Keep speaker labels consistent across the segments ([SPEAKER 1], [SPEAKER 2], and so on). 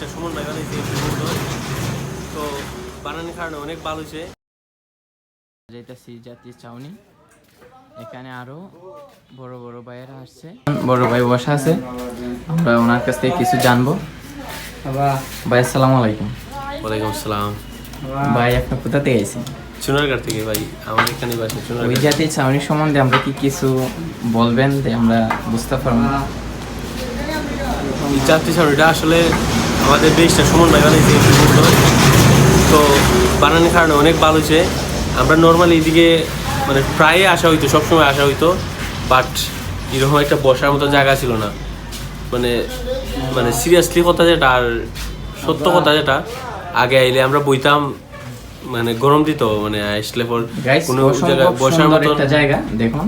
[SPEAKER 1] দেশটা সমন্বয় বানাইছে তো বানানোর কারণে অনেক ভালো হয়েছে।
[SPEAKER 2] যাইতেছি জাতীয় চাউনি। এখানে আরও বড় বড় ভাইয়েরা আসছে। বড় ভাই বসা আছে। আমরা ওনার কাছ থেকে কিছু জানব। ভাই আসসালামু আলাইকুম।
[SPEAKER 1] ওয়ালাইকুম আসসালাম
[SPEAKER 2] ভাই আপনি কোথা থেকে আইছেন?
[SPEAKER 1] চুনারঘাট থেকে ভাই আমার এখানে বাসা
[SPEAKER 2] ওই জাতীয় চাউনি সম্বন্ধে আমরা কি কিছু বলবেন? যে আমরা বুঝতে পারব।
[SPEAKER 1] চারটি এটা আসলে আমাদের দেশটা সমন্বয় বানাইছে এই সুন্দর তো বানানোর কারণে অনেক ভালো হয়েছে। আমরা নর্মালি এদিকে মানে প্রায় আসা হইতো সবসময় আসা হইতো। বাট এরকম একটা বসার মতো জায়গা ছিল না। মানে মানে সিরিয়াসলি কথা যেটা আর সত্য কথা যেটা আগে আইলে আমরা বইতাম মানে গরম দিত মানে আসলে পর কোনো জায়গায় বসার মতো
[SPEAKER 2] একটা জায়গা দেখুন।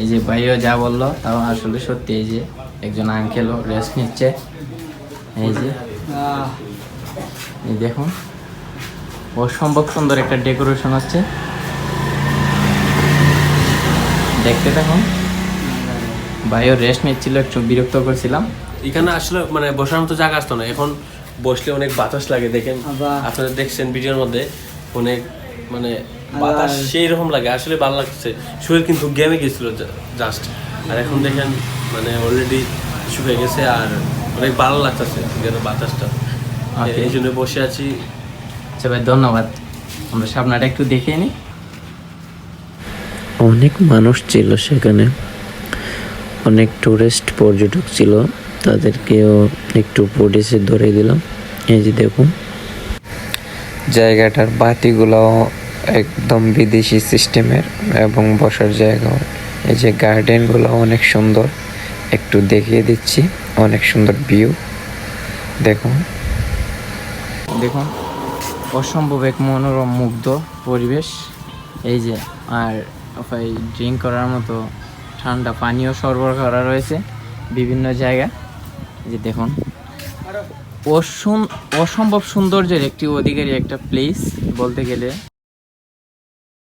[SPEAKER 2] এই যে ভাইও যা বলল তাও আসলে সত্যি এই যে একজন আঙ্কেলও রেস্ট নিচ্ছে। এই যে এই দেখুন অসম্ভব সুন্দর একটা ডেকোরেশন হচ্ছে দেখতে দেখুন ভাইও রেস্ট নিচ্ছিল একটু বিরক্ত করছিলাম।
[SPEAKER 1] এখানে আসলে মানে বসার মতো জায়গা আসতো না। এখন বসলে অনেক বাতাস লাগে দেখেন। আপনারা দেখছেন ভিডিওর মধ্যে অনেক মানে বাতাস সেই রকম লাগে। আসলে ভালো লাগছে। শরীর কিন্তু গেমে গেছিল জাস্ট আর এখন দেখেন মানে অলরেডি শুকিয়ে গেছে আর অনেক ভালো লাগতেছে এখানে বাতাসটা। এই জন্য বসে আছি।
[SPEAKER 2] আচ্ছা ভাই ধন্যবাদ। আমরা সামনাটা একটু দেখে নিই
[SPEAKER 3] অনেক মানুষ ছিল সেখানে। অনেক টুরিস্ট পর্যটক ছিল। তাদেরকেও একটু পুলিশে ধরে দিলাম। এই যে দেখুন। জায়গাটার বাতিগুলো একদম বিদেশি সিস্টেমের এবং বসার জায়গাও। এই যে গার্ডেনগুলো অনেক সুন্দর। একটু দেখিয়ে দিচ্ছি। অনেক সুন্দর ভিউ দেখুন।
[SPEAKER 2] দেখুন, অসম্ভব এক মনোরম, মুগ্ধ পরিবেশ। এই যে, আর ড্রিঙ্ক করার মতো ঠান্ডা পানীয় সরবরাহ করা রয়েছে বিভিন্ন জায়গা এই যে দেখুন। অসম অসম্ভব সৌন্দর্যের একটি অধিকারী একটা প্লেস বলতে গেলে।